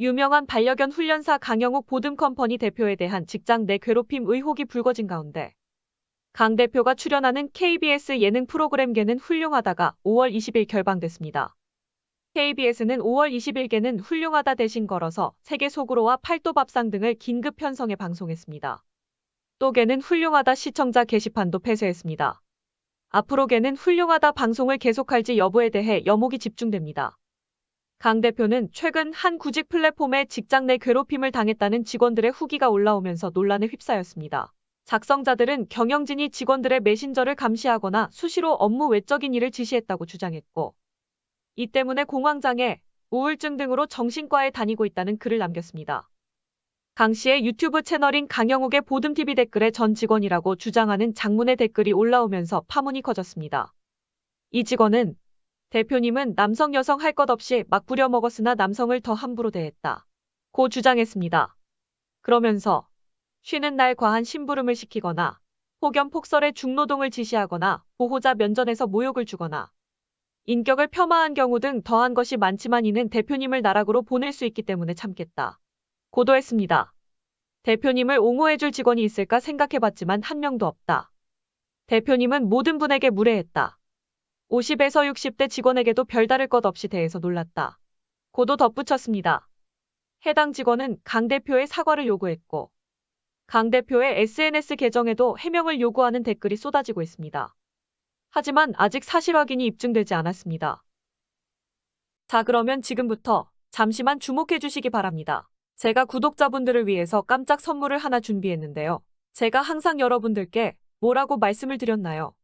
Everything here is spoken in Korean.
유명한 반려견 훈련사 강영욱 보듬컴퍼니 대표에 대한 직장 내 괴롭힘 의혹이 불거진 가운데 강 대표가 출연하는 KBS 예능 프로그램계는 훌륭하다가 5월 20일 결방됐습니다. KBS는 5월 20일계는 훌륭하다 대신 걸어서 세계 속으로와 팔도 밥상 등을 긴급 편성해 방송했습니다. 또계는 훌륭하다 시청자 게시판도 폐쇄했습니다. 앞으로계는 훌륭하다 방송을 계속할지 여부에 대해 여목이 집중됩니다. 강 대표는 최근 한 구직 플랫폼에 직장 내 괴롭힘을 당했다는 직원들의 후기가 올라오면서 논란에 휩싸였습니다. 작성자들은 경영진이 직원들의 메신저를 감시하거나 수시로 업무 외적인 일을 지시했다고 주장했고, 이 때문에 공황장애, 우울증 등으로 정신과에 다니고 있다는 글을 남겼습니다. 강 씨의 유튜브 채널인 강영욱의 보듬TV 댓글에 전 직원이라고 주장하는 장문의 댓글이 올라오면서 파문이 커졌습니다. 이 직원은 대표님은 남성 여성 할 것 없이 막 부려먹었으나 남성을 더 함부로 대했다. 고 주장했습니다. 그러면서 쉬는 날 과한 심부름을 시키거나 폭염 폭설에 중노동을 지시하거나 보호자 면전에서 모욕을 주거나 인격을 폄하한 경우 등 더한 것이 많지만 이는 대표님을 나락으로 보낼 수 있기 때문에 참겠다. 고도했습니다. 대표님을 옹호해줄 직원이 있을까 생각해봤지만 한 명도 없다. 대표님은 모든 분에게 무례했다. 50에서 60대 직원에게도 별다를 것 없이 대해서 놀랐다. 고도 덧붙였습니다. 해당 직원은 강 대표의 사과를 요구했고, 강 대표의 SNS 계정에도 해명을 요구하는 댓글이 쏟아지고 있습니다. 하지만 아직 사실 확인이 입증되지 않았습니다. 자, 그러면 지금부터 잠시만 주목해 주시기 바랍니다. 제가 구독자분들을 위해서 깜짝 선물을 하나 준비했는데요. 제가 항상 여러분들께 뭐라고 말씀을 드렸나요?